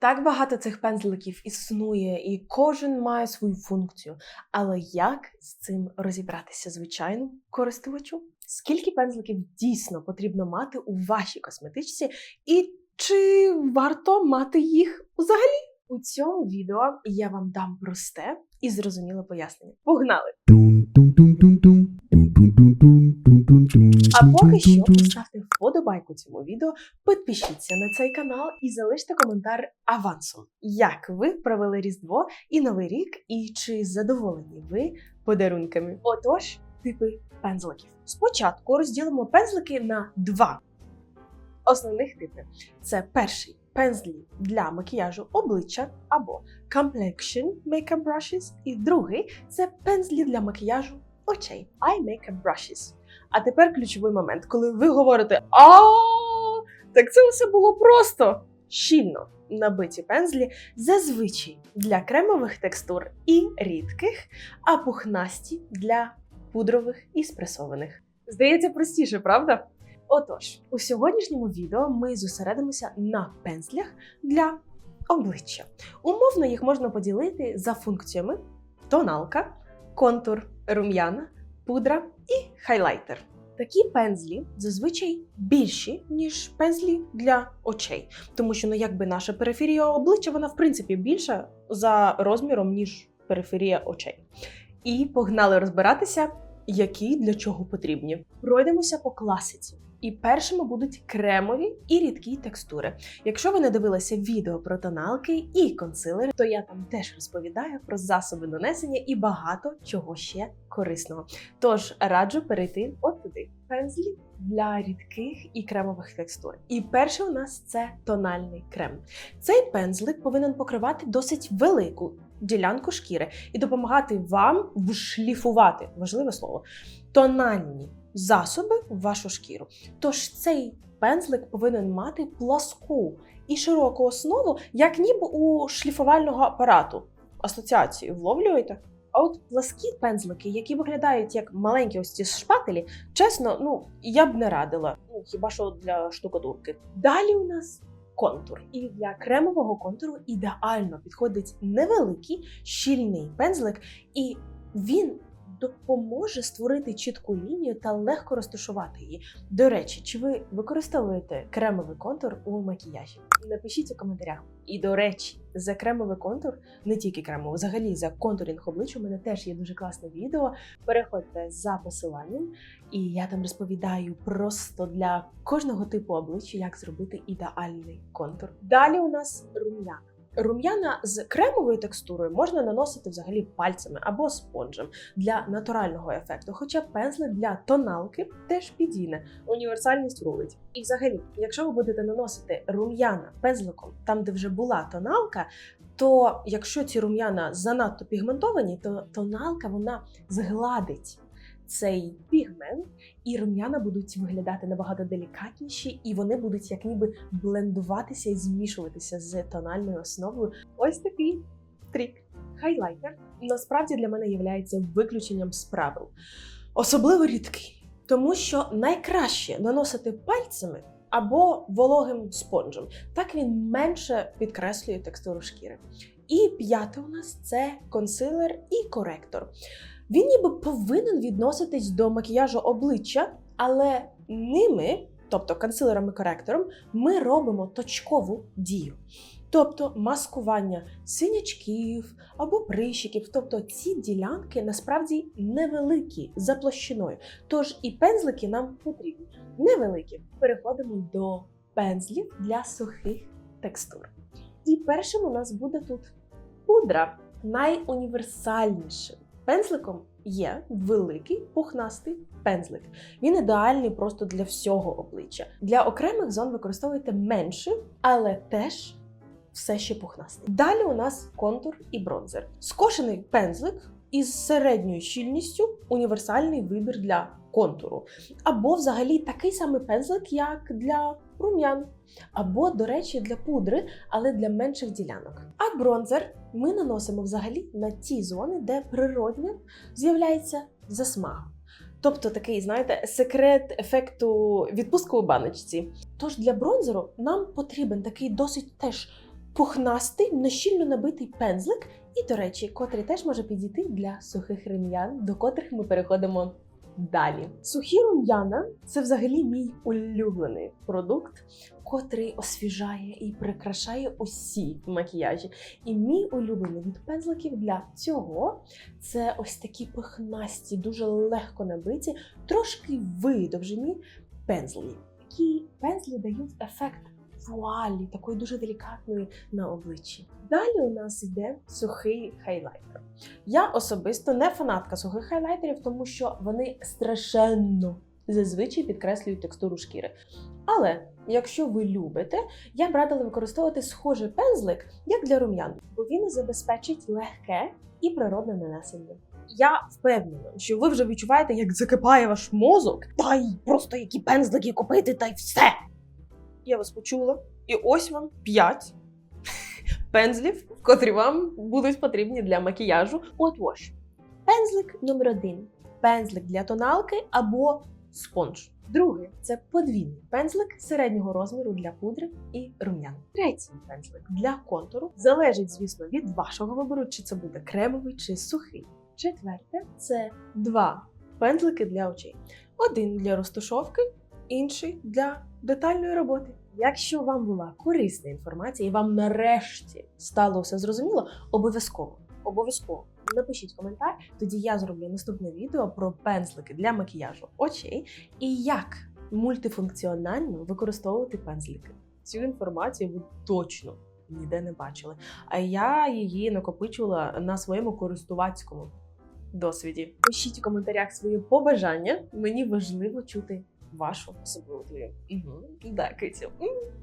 Так багато цих пензликів існує, і кожен має свою функцію. Але як з цим розібратися звичайному користувачу? Скільки пензликів дійсно потрібно мати у вашій косметичці, і чи варто мати їх взагалі? У цьому відео я вам дам просте і зрозуміле пояснення. Погнали! А поки що поставте вподобайку цьому відео, підпишіться на цей канал і залиште коментар авансом. Як ви провели Різдво і Новий рік, і чи задоволені ви подарунками? Отож, типи пензликів. Спочатку розділимо пензлики на два основних типи: це перший пензлі для макіяжу обличчя або complexion makeup brushes, і другий це пензлі для макіяжу очей eye makeup brushes. А тепер ключовий момент, коли ви говорите а так це все було просто щільно набиті пензлі зазвичай для кремових текстур і рідких, а пухнасті для пудрових і спресованих. Здається, простіше, правда? Отож, у сьогоднішньому відео ми зосередимося на пензлях для обличчя. Умовно їх можна поділити за функціями: тоналка, контур, рум'яна, пудра і хайлайтер. Такі пензлі зазвичай більші, ніж пензлі для очей, тому що ну, якби наша периферія обличчя, вона в принципі більша за розміром, ніж периферія очей. І погнали розбиратися, які для чого потрібні. Пройдемося по класиці. І першими будуть кремові і рідкі текстури. Якщо ви не дивилися відео про тоналки і консилери, то я там теж розповідаю про засоби нанесення і багато чого ще корисного. Тож раджу перейти от туди. Пензлі для рідких і кремових текстур. І перший у нас це тональний крем. Цей пензлик повинен покривати досить велику ділянку шкіри і допомагати вам вшліфувати важливе слово тональні засоби в вашу шкіру. Тож цей пензлик повинен мати пласку і широку основу, як ніби у шліфувального апарату. Асоціацію вловлюєте? А от пласкі пензлики, які виглядають як маленькі ось ці шпателі, чесно, ну я б не радила. Ну хіба що для штукатурки. Далі у нас контур. І для кремового контуру ідеально підходить невеликий щільний пензлик, і він допоможе створити чітку лінію та легко розташувати її. До речі, чи ви використовуєте кремовий контур у макіяжі? Напишіть у коментарях. І до речі, за кремовий контур, не тільки кремовий, взагалі за контурінг обличчя, у мене теж є дуже класне відео. Переходьте за посиланням, і я там розповідаю просто для кожного типу обличчя, як зробити ідеальний контур. Далі у нас рум'яна. Рум'яна з кремовою текстурою можна наносити взагалі пальцями або спонжем для натурального ефекту. Хоча пензлик для тоналки теж підійне, універсальність рулить. І взагалі, якщо ви будете наносити рум'яна пензликом там, де вже була тоналка, то якщо ці рум'яна занадто пігментовані, то тоналка вона згладить цей пігмент, і рум'яна будуть виглядати набагато делікатніші, і вони будуть як ніби блендуватися і змішуватися з тональною основою. Ось такий трік. Хайлайтер насправді для мене є виключенням з правил, особливо рідкий, тому що найкраще наносити пальцями. Або вологим спонжем. Так він менше підкреслює текстуру шкіри. І п'яте у нас це консилер і коректор. Він ніби повинен відноситись до макіяжу обличчя, але ними, тобто консилером і коректором, ми робимо точкову дію. Тобто маскування синячків або прищиків, тобто ці ділянки насправді невеликі за площиною. Тож і пензлики нам потрібні невеликі. Переходимо до пензлів для сухих текстур. І першим у нас буде тут пудра, найуніверсальнішим пензликом є великий пухнастий пензлик. Він ідеальний просто для всього обличчя. Для окремих зон використовуйте менше, але теж все ще пухнастий. Далі у нас контур і бронзер. Скошений пензлик із середньою щільністю універсальний вибір для контуру. Або взагалі такий самий пензлик, як для рум'ян. Або, до речі, для пудри, але для менших ділянок. А бронзер ми наносимо взагалі на ті зони, де природньо з'являється засмага. Тобто такий, знаєте, секрет ефекту відпуску у баночці. Тож для бронзеру нам потрібен такий досить теж пухнастий, нещільно набитий пензлик, і, до речі, котрий теж може підійти для сухих рум'ян, до котрих ми переходимо далі. Сухі рум'яна це взагалі мій улюблений продукт, котрий освіжає і прикрашає усі макіяжі. І мій улюблений від пензликів для цього це ось такі пухнасті, дуже легко набиті, трошки видовжені пензлі. Такі пензлі дають ефект вуалі, такої дуже делікатної на обличчі. Далі у нас йде сухий хайлайтер. Я особисто не фанатка сухих хайлайтерів, тому що вони страшенно зазвичай підкреслюють текстуру шкіри. Але якщо ви любите, я б радила використовувати схожий пензлик, як для рум'ян, бо він забезпечить легке і природне нанесення. Я впевнена, що ви вже відчуваєте, як закипає ваш мозок, та й просто які пензлики купити, та й все. Я вас почула, і ось вам 5 пензлів, котрі вам будуть потрібні для макіяжу. Отож, пензлик номер один пензлик для тоналки або спонж. Другий це подвійний пензлик середнього розміру для пудри і рум'ян. Третій пензлик для контуру залежить, звісно, від вашого вибору, чи це буде кремовий чи сухий. Четверте це два пензлики для очей. Один для розташовки, інший для детальної роботи. Якщо вам була корисна інформація і вам нарешті стало все зрозуміло, обов'язково обов'язково напишіть коментар. Тоді я зроблю наступне відео про пензлики для макіяжу очей і як мультифункціонально використовувати пензлики. Цю інформацію ви точно ніде не бачили. А я її накопичувала на своєму користувацькому досвіді. Пишіть у коментарях свої побажання. Мені важливо чути вашу особливу твою. Угу. Да, Китю.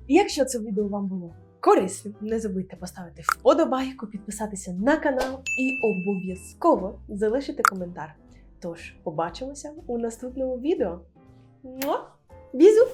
Якщо це відео вам було корисним, не забудьте поставити вподобайку, підписатися на канал і обов'язково залишити коментар. Тож побачимося у наступному відео. Бізу!